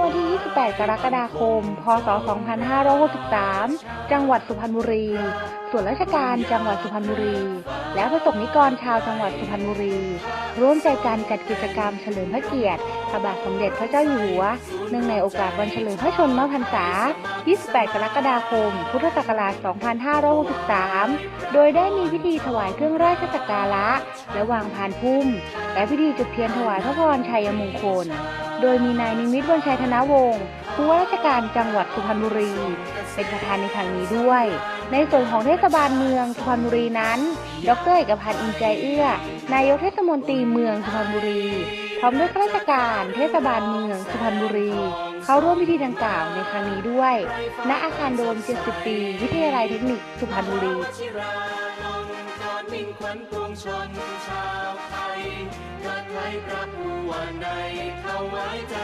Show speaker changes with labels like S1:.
S1: วันที่ 28 กรกฎาคม พศ 2563 จังหวัดสุพรรณบุรี ส่วนราชการจังหวัดสุพรรณบุรี และประสบนิกรชาวจังหวัดสุพรรณบุรี ร่วมใจกันจัดกิจกรรมเฉลิมพระเกียรติ พระบาทสมเด็จพระเจ้าอยู่หัว เนื่องในโอกาสวันเฉลิมพระชนมพรรษา 28 กรกฎาคม พุทธศักราช 2563 โดยได้มีพิธีถวายเครื่องราชสักการะ และวางพานพุ่ม และพิธีจุดเทียนถวายพระพรชัยมงคล โดยมีนายนิมิตวันชัยธนวงศ์ผู้ว่าราชการจังหวัดสุพรรณบุรี เป็นประธานในครั้งนี้ด้วย ในส่วนของเทศบาลเมืองสุพรรณบุรีนั้น ดรเอกพันธ์อินใจเอื้อ นายกเทศมนตรีเมืองสุพรรณบุรี ร้อมด้วยข้าราชการเทศบาลเมืองสุพรรณบุรี เข้าร่วมพิธีดังกล่าวในครั้งนี้ด้วย ณ อาคารโดม 70 ปี วิทยาลัยเทคนิคสุพรรณบุรี
S2: มิ่งขวัญปวงชนชาวไทยเกิดไว้พระผู้ว่าในเข้าไว้ใจ